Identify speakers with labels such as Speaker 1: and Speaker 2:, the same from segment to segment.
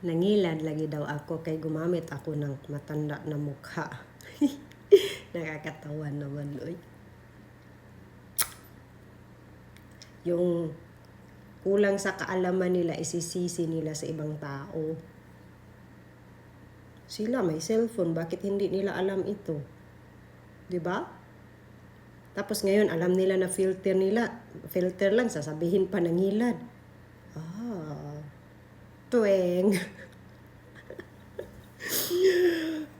Speaker 1: Nangilad lagi daw ako kay gumamit ako ng matanda na mukha. Nakakatawa naman, oy. Yung kulang sa kaalaman nila, isisisi nila sa ibang tao. Sila may cellphone, bakit hindi nila alam ito? 'Di ba? Tapos ngayon, alam nila na filter nila. Filter lang, sasabihin pa nangilad. Ah, tuwing.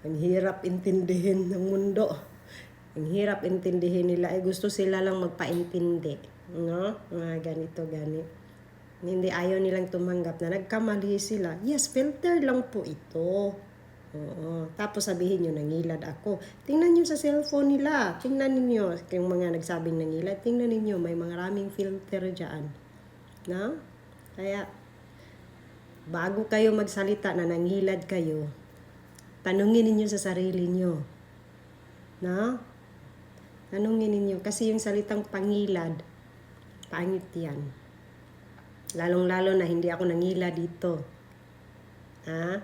Speaker 1: Ang hirap intindihin ng mundo. Ang hirap intindihin nila. Ay gusto sila lang magpaintindi. No? Mga ganito, gani. Hindi ayaw nilang tumanggap na nagkamali sila. Yes, filter lang po ito. Oo. Tapos sabihin nyo, nangilad ako. Tingnan nyo sa cellphone nila. Tingnan ninyo, yung mga nagsabing nangilad, tingnan ninyo, may mga raming filter dyan. No? Kaya, bago kayo magsalita na nangilad kayo, tanungin ninyo sa sarili nyo. No? Tanungin ninyo. Kasi yung salitang pangilad, pangit yan. Lalong-lalo na hindi ako nangilad dito. Ha?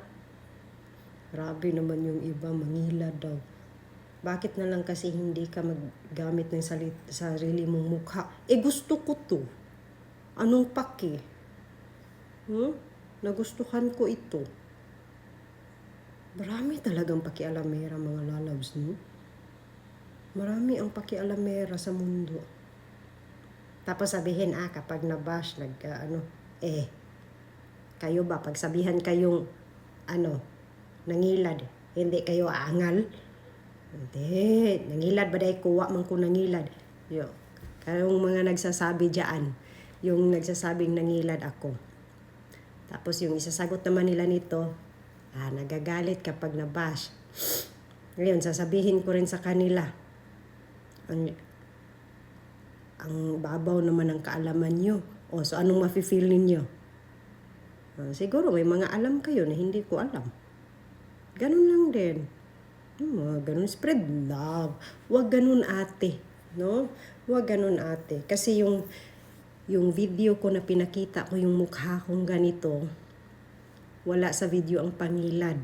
Speaker 1: Grabe naman yung iba, mangilad daw. Bakit na lang kasi hindi ka maggamit ng salit, sarili mong mukha? Eh gusto ko to. Anong paki? Hmm? Nagustuhan ko ito. Marami talagang pakialamera mga lalabs, no? Marami ang pakialamera sa mundo. Tapos sabihin, ah, kapag nabash, nag, ah, ano, eh, kayo ba, pagsabihan kayong, ano, nangilad, hindi kayo aangal? Hindi, nangilad ba dahil kuwa man ko nangilad? Yo, kayong mga nagsasabi dyan, yung nagsasabing nangilad ako. Tapos yung isasagot naman nila nito, ah, nagagalit kapag nabash. Ngayon, sasabihin ko rin sa kanila, ang, ang babaw naman ng kaalaman nyo. O, so anong mafe-feel ninyo? Ah, siguro may mga alam kayo na hindi ko alam. Ganun lang din. Mga ganun, spread love. Huwag ganun ate. No? Huwag ganun ate. Kasi yung, yung video ko na pinakita ko yung mukha kong ganito, wala sa video ang pangilad.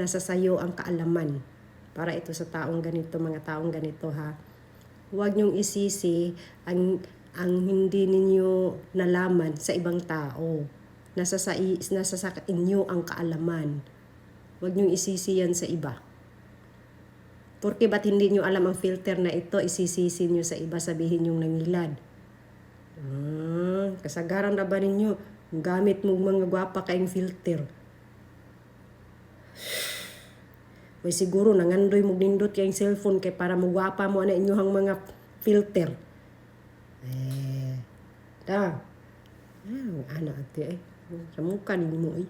Speaker 1: Nasa sayo ang kaalaman. Para ito sa taong ganito, mga taong ganito ha. Huwag niyong isisi ang, ang hindi ninyo nalaman sa ibang tao. Nasa sa, nasa sa inyo ang kaalaman. Huwag niyong isisi yan sa iba. Porque ba't hindi niyo alam ang filter na ito, isisisi niyo sa iba, sabihin yung nangilad. Ah, kasagaran na ba ninyo? Gamit mo mga gwapa kayong filter. May siguro nangandoy mo nindot kayong cellphone kay para magwapa mo na inyong mga filter. Eh, da. Ah, ana ate eh. Sa mukha ninyo eh.